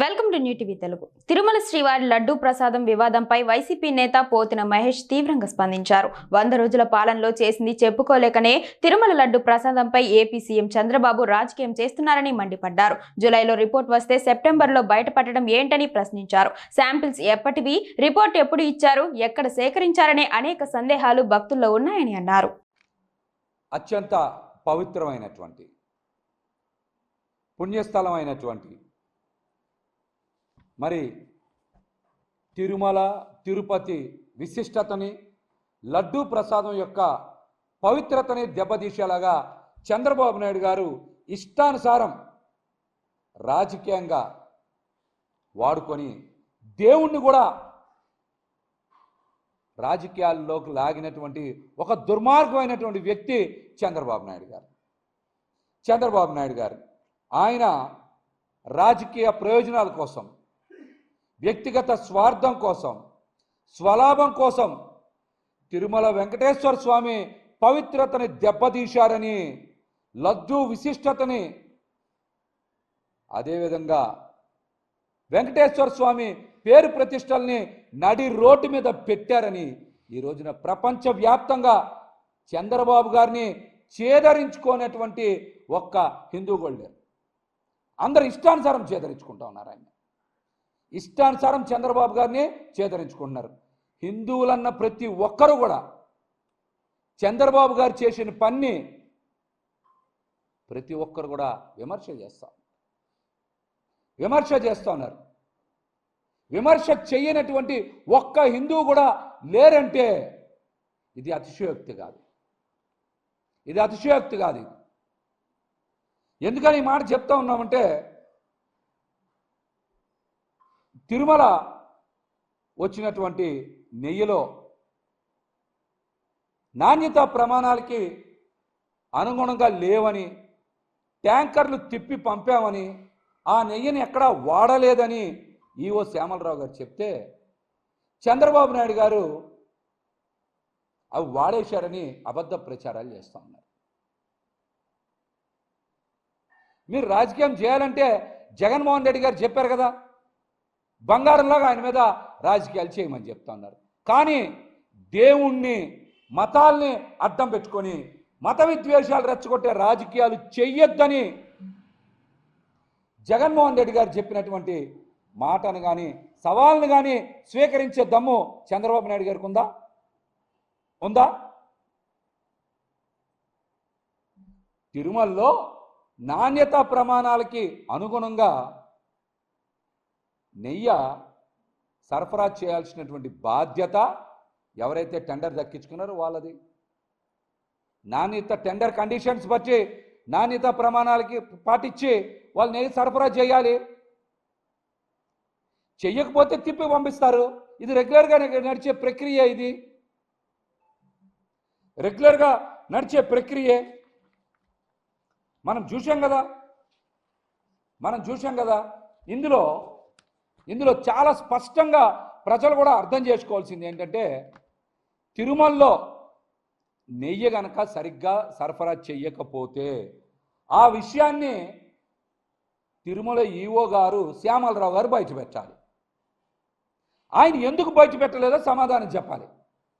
Welcome to new TV Telugu. Tirumala శ్రీవారి లడ్డూ ప్రసాదం వివాదంపై వైసీపీ నేత పోతిన మహేష్ తీవ్రంగా స్పందించారు. వంద రోజుల పాలనలో చేసింది చెప్పుకోలేకనే Tirumala laddu ప్రసాదంపై A P C M Chandrababu రాజకీయం చేస్తున్నారని మండిపడ్డారు. జూలైలో రిపోర్ట్ వస్తే సెప్టెంబర్లో బయటపడడం ఏంటని ప్రశ్నించారు. శాంపిల్స్ ఎప్పటివి? రిపోర్ట్ ఎప్పుడు ఇచ్చారు? ఎక్కడ సేకరించారనే అనేక సందేహాలు భక్తుల్లో ఉన్నాయని అన్నారు. అత్యంత పవిత్రమైనటువంటి పుణ్యస్థలమైనటువంటి మరి తిరుమల తిరుపతి విశిష్టతని లడ్డూ ప్రసాదం యొక్క పవిత్రతని దెబ్బతీసేలాగా చంద్రబాబు నాయుడు గారు ఇష్టానుసారం రాజకీయంగా వాడుకొని దేవుణ్ణి కూడా రాజకీయాల్లోకి లాగినటువంటి ఒక దుర్మార్గమైనటువంటి వ్యక్తి చంద్రబాబు నాయుడు గారు. చంద్రబాబు నాయుడు గారు ఆయన రాజకీయ ప్రయోజనాల కోసం వ్యక్తిగత స్వార్థం కోసం స్వలాభం కోసం తిరుమల వెంకటేశ్వర స్వామి పవిత్రతని దెబ్బతీశారని లద్దు విశిష్టతని అదేవిధంగా వెంకటేశ్వర స్వామి పేరు ప్రతిష్టల్ని నడి రోడ్డు మీద పెట్టారని ఈ రోజున ప్రపంచవ్యాప్తంగా చంద్రబాబు గారిని చేదరించుకోనటువంటి ఒక్క హిందూ గోల్డెన్. అందరు ఇష్టానుసారం చేదరించుకుంటా ఉన్నారు ఆయన. ఇష్టానుసారం చంద్రబాబు గారిని చేదరించుకుంటున్నారు హిందువులన్న ప్రతి ఒక్కరు కూడా చంద్రబాబు గారు చేసిన పని ప్రతి ఒక్కరు కూడా విమర్శ చేస్తాం విమర్శ చేస్తూ ఉన్నారు. విమర్శ చేయనటువంటి ఒక్క హిందువు కూడా లేరంటే ఇది అతిశయోక్తి కాదు. ఇది అతిశయోక్తి కాదు ఎందుకని ఈ మాట చెప్తా ఉన్నామంటే తిరుమల వచ్చినటువంటి నెయ్యిలో నాణ్యత ప్రమాణాలకి అనుగుణంగా లేవని ట్యాంకర్లు తిప్పి పంపామని ఆ నెయ్యిని ఎక్కడా వాడలేదని ఈఓ శ్యామలరావు గారు చెప్తే చంద్రబాబు నాయుడు గారు అవి వాడేశారని అబద్ధ ప్రచారాలు చేస్తూ ఉన్నారు. మీరు రాజకీయం చేయాలంటే జగన్మోహన్ రెడ్డి గారు చెప్పారు కదా బంగారంలాగా ఆయన మీద రాజకీయాలు చేయమని చెప్తా ఉన్నారు కానీ దేవుణ్ణి మతాల్ని అడ్డం పెట్టుకొని మత విద్వేషాలు రెచ్చగొట్టే రాజకీయాలు చెయ్యొద్దని జగన్మోహన్ రెడ్డి గారు చెప్పినటువంటి మాటను కానీ సవాల్ని కానీ స్వీకరించే దమ్ము చంద్రబాబు నాయుడు గారికి ఉందా? ఉందా? తిరుమలలో నాణ్యత ప్రమాణాలకి అనుగుణంగా నెయ్య సరఫరా చేయాల్సినటువంటి బాధ్యత ఎవరైతే టెండర్ దక్కించుకున్నారో వాళ్ళది. నాణ్యత టెండర్ కండిషన్స్ బట్టి నాణ్యత ప్రమాణాలకి పాటించి వాళ్ళు నెయ్యి సరఫరా చేయాలి. చెయ్యకపోతే తిప్పి పంపిస్తారు. ఇది రెగ్యులర్గా నడిచే ప్రక్రియ ఇది. రెగ్యులర్గా నడిచే ప్రక్రియే. మనం చూసాం కదా? మనం చూసాం కదా? ఇందులో ఇందులో చాలా స్పష్టంగా ప్రజలు కూడా అర్థం చేసుకోవాల్సింది ఏంటంటే తిరుమలలో నెయ్యి గనక సరిగ్గా సరఫరా చెయ్యకపోతే ఆ విషయాన్ని తిరుమల ఈఓ గారు శ్యామలరావు గారు బయటపెట్టాలి. ఆయన ఎందుకు బయట పెట్టలేదో సమాధానం చెప్పాలి.